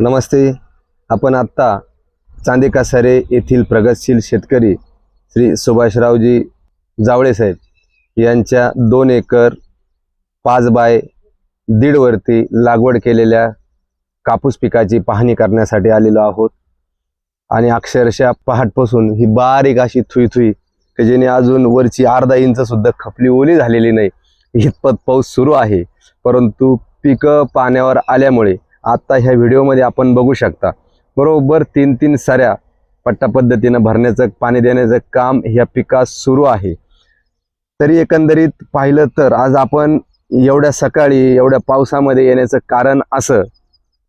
नमस्ते. आपण आत्ता चांदेकासारे येथील प्रगतशील शेतकरी श्री सुभाषरावजी जावळे साहेब यांच्या दोन एकर पाच बाय दीडवरती लागवड केलेल्या कापूस पिकाची पाहणी करण्यासाठी आलेलो आहोत. आणि अक्षरशः पहाटपासून ही बारीक अशी थुई थुई की जेणे अजून वरची अर्धा इंचसुद्धा खपली ओली झालेली नाही. इतपत पाऊस सुरू आहे. परंतु पिकं पाण्यावर आल्यामुळे आता ह्या व्हिडिओमध्ये आपण बघू शकता बरोबर तीन तीन साऱ्या पट्टा पद्धतीनं भरण्याचं पाणी देण्याचं काम ह्या पिकास सुरू आहे. तरी एकंदरीत पाहिलं तर आज आपण एवढ्या सकाळी एवढ्या पावसामध्ये येण्याचं कारण असं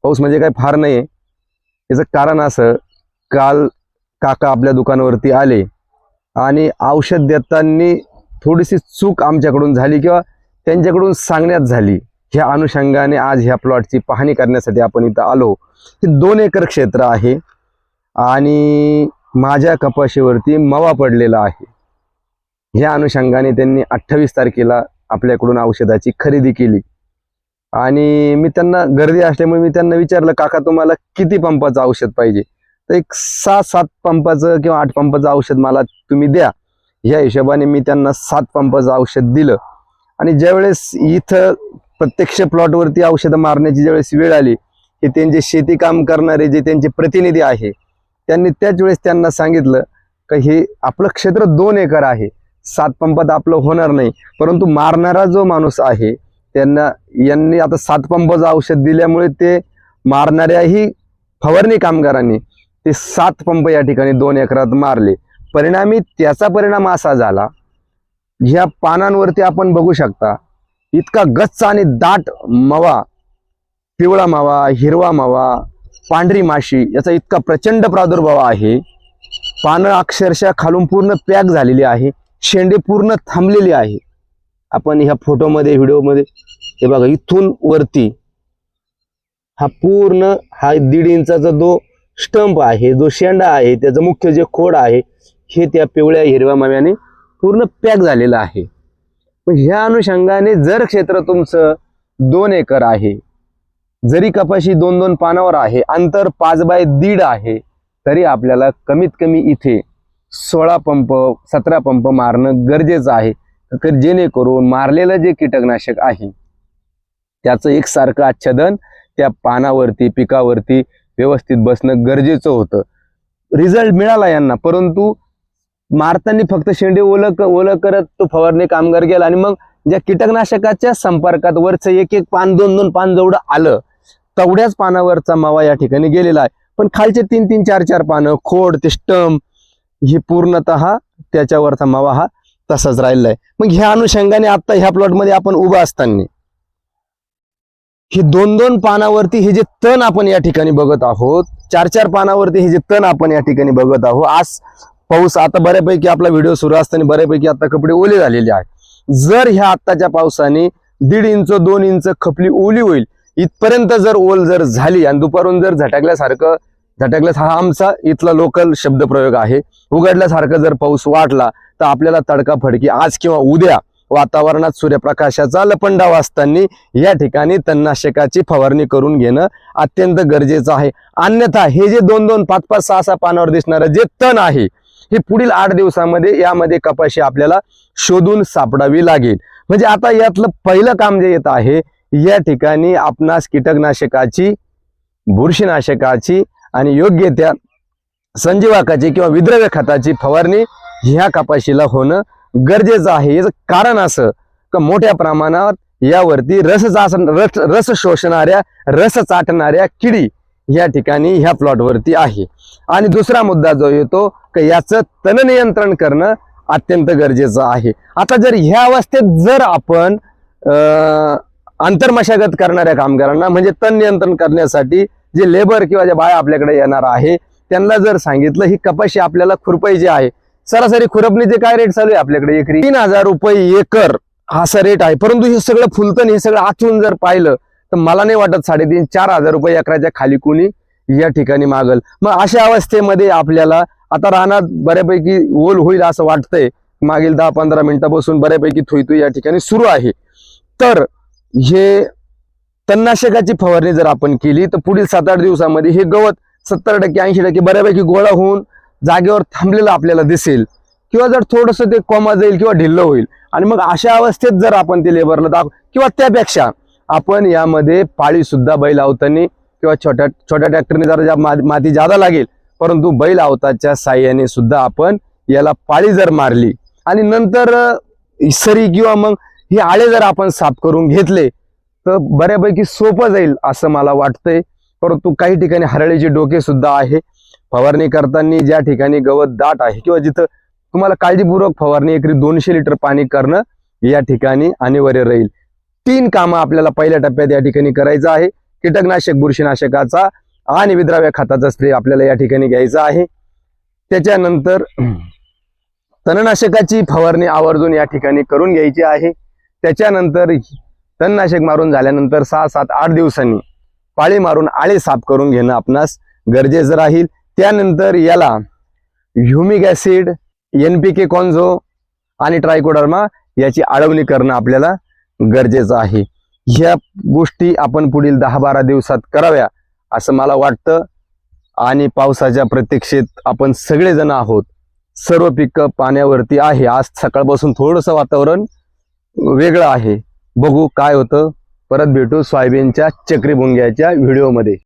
पाऊस म्हणजे काय फार नाही याचं कारण असं काल काका आपल्या दुकानावरती आले आणि औषध देताना थोडीशी चूक आमच्याकडून झाली किंवा त्यांच्याकडून सांगण्यात झाली. ह्या अनुषंगाने आज ह्या प्लॉटची पाहणी करण्यासाठी आपण इथं आलो. हे दोन एकर क्षेत्र आहे आणि माझ्या कपाशीवरती मवा पडलेला आहे. ह्या अनुषंगाने त्यांनी अठ्ठावीस तारखेला आपल्याकडून औषधाची खरेदी केली. आणि मी त्यांना गर्दी असल्यामुळे मी त्यांना विचारलं काका तुम्हाला किती पंपाचं औषध पाहिजे? तर एक सहा सात पंपाचं किंवा आठ पंपाचं औषध मला तुम्ही द्या. ह्या हिशोबाने मी त्यांना सात पंपाचं औषध दिलं. आणि ज्यावेळेस इथं प्रत्यक्ष प्लॉटवरती औषधं मारण्याची ज्यावेळेस वेळ आली की त्यांचे शेती काम करणारे जे त्यांचे प्रतिनिधी आहे त्यांनी त्याच वेळेस त्यांना सांगितलं का हे आपलं क्षेत्र दोन एकर आहे सात पंपात आपलं होणार नाही परंतु मारणारा जो माणूस आहे त्यांना यांनी आता सात पंपाचं औषध दिल्यामुळे ते मारणाऱ्याही फवारणी कामगारांनी ते सात पंप या ठिकाणी दोन एकरात मारले. परिणामी त्याचा परिणाम असा झाला ह्या पानांवरती आपण बघू शकता इतका गच्च आणि दाट मवा पिवळा मावा हिरवा मावा पांढरी माशी याचा इतका प्रचंड प्रादुर्भाव आहे. पानं अक्षरशः खालून पूर्ण पॅक झालेली आहे शेंडे पूर्ण थांबलेली आहे. आपण ह्या फोटोमध्ये व्हिडिओमध्ये हे बघा इथून वरती हा पूर्ण हा दीड इंचाचा जो स्टंप आहे जो शेंडा आहे त्याचं मुख्य जे खोड आहे हे त्या पिवळ्या हिरव्या माव्याने पूर्ण पॅक झालेलं आहे. ह्या अनुषंगाने जर क्षेत्र तुमचं दोन एकर आहे जरी कपाशी दोन दोन पानावर आहे अंतर पाच बाय दीड आहे तरी आपल्याला कमीत कमी इथे सोळा पंप सतरा पंप मारणं गरजेचं आहे. तर जेणेकरून मारलेलं जे कीटकनाशक आहे त्याचं एकसारखं आच्छादन त्या पानावरती पिकावरती व्यवस्थित बसणं गरजेचं होतं. रिझल्ट मिळाला यांना परंतु मारताना फक्त शेंडे ओलं ओलं करत तो फवारणी कामगार गेला आणि मग ज्या कीटकनाशकाच्या संपर्कात वरचं एक एक पान दोन दोन पान जेवढं आलं तेवढ्याच पानावरचा मावा या ठिकाणी गेलेला आहे. पण खालचे तीन तीन चार चार पानं खोड ते स्टम ही पूर्णतः त्याच्यावरचा मावा हा तसाच राहिलेला आहे. मग ह्या अनुषंगाने आता ह्या प्लॉटमध्ये आपण उभा असताना हे दोन दोन पानावरती हे जे तण आपण या ठिकाणी बघत आहोत चार चार पानावरती हे जे तण आपण या ठिकाणी बघत आहोत आज पाऊस आता बऱ्यापैकी आपला व्हिडिओ सुरू असताना बऱ्यापैकी आता कपडे ओले झालेले आहेत. जर ह्या आत्ताच्या पावसाने दीड इंच दोन इंच खपली ओली होईल इथपर्यंत जर ओल जर झाली आणि दुपारून जर झटकल्यासारखं झटकल्यास हा आमचा इथला लोकल शब्दप्रयोग आहे. उघडल्यासारखं जर पाऊस वाटला तर आपल्याला तडका फडकी आज किंवा उद्या वातावरणात सूर्यप्रकाशाचा लपंडाव असताना या ठिकाणी तणनाशकाची फवारणी करून घेणं अत्यंत गरजेचं आहे. अन्यथा हे जे दोन दोन पाच पाच सहा सहा पानावर दिसणारं जे तण आहे हे पुढील आठ दिवसामध्ये यामध्ये कपाशी आपल्याला शोधून सापडावी लागेल. म्हणजे आता यातलं पहिलं काम जे येत आहे या ठिकाणी आपणास कीटकनाशकाची बुरशीनाशकाची आणि योग्य त्या संजीवाकाची किंवा विद्रव्य खताची फवारणी ह्या कपाशीला होणं गरजेचं आहे. याचं कारण असं का मोठ्या प्रमाणात यावरती रस चाच- रस रस शोषणाऱ्या रस चाटणाऱ्या किडी या ठिकाणी ह्या प्लॉटवरती आहे. आणि दुसरा मुद्दा जो येतो की याचं तण नियंत्रण करणं अत्यंत गरजेचं आहे. आता जर ह्या अवस्थेत जर आपण आंतरमशागत करणाऱ्या कामगारांना म्हणजे तण नियंत्रण करण्यासाठी जे लेबर किंवा जे बाय आपल्याकडे येणार आहे त्यांना जर सांगितलं ही कपाशी आपल्याला खुरपायची आहे सरासरी खुरपणीचे काय रेट चालू आहे आपल्याकडे एकरी? तीन हजार रुपये एकर हा असा रेट आहे. परंतु हे सगळं फुलतण हे सगळं आचून जर पाहिलं तर मला नाही वाटत साडेतीन चार हजार रुपये एकराच्या खाली कोणी या ठिकाणी मागल. मग अशा अवस्थेमध्ये आपल्याला आता रानात बऱ्यापैकी ओल होईल असं वाटतंय. मागील दहा पंधरा मिनिटापासून बऱ्यापैकी थुई या ठिकाणी सुरू आहे. तर हे तणनाशकाची फवारणी जर आपण केली तर पुढील सात आठ दिवसामध्ये हे गवत सत्तर टक्के ऐंशी टक्के बऱ्यापैकी गोळा होऊन जागेवर थांबलेलं आपल्याला दिसेल. किंवा जर थोडंसं ते कोमा जाईल किंवा ढिल्लं होईल. आणि मग अशा अवस्थेत जर आपण ते लेबरला दाखव किंवा त्यापेक्षा आपण यामध्ये पाळी सुद्धा बैल आवतानी किंवा छोट्या छोट्या ट्रॅक्टरने जरा ज्या मा- माती जादा लागेल परंतु बैल आवताच्या साह्याने सुद्धा आपण याला पाळी जर मारली आणि नंतर सरी किंवा मग हे आळे जर आपण साफ करून घेतले तर बऱ्यापैकी सोपं जाईल असं मला वाटतंय. परंतु काही ठिकाणी हरळीचे डोके सुद्धा आहे. फवारणी करताना ज्या ठिकाणी गवत दाट आहे किंवा जिथं तुम्हाला काळजीपूर्वक फवारणी एकरी दोनशे लिटर पाणी करणं या ठिकाणी अनिवार्य राहील. तीन कामं आपल्याला पहिल्या टप्प्यात या ठिकाणी करायचं आहे. कीटकनाशक बुरशीनाशकाचा आणि विद्राव्य खताचा स्प्रे आपल्याला या ठिकाणी घ्यायचा आहे. त्याच्यानंतर तणनाशकाची फवारणी आवर्जून या ठिकाणी करून घ्यायची आहे. त्याच्यानंतर तणनाशक मारून झाल्यानंतर सहा सात आठ दिवसांनी पाळी मारून आळे साफ करून घेणं आपणास गरजेचं राहील. त्यानंतर याला humic acid N P K कॉन्झो आणि ट्रायकोडर्मा याची आळवणी करणं आपल्याला गरजेचं आहे. ह्या गोष्टी आपण पुढील दहा बारा दिवसात कराव्या असं मला वाटतं. आणि पावसाच्या प्रतीक्षेत आपण सगळेजण आहोत. सर्व पिकं पाण्यावरती आहे. आज सकाळपासून थोडंसं वातावरण वेगळं आहे. बघू काय होतं. परत भेटू सोयाबीनच्या चक्रीभुंग्याच्या व्हिडिओमध्ये.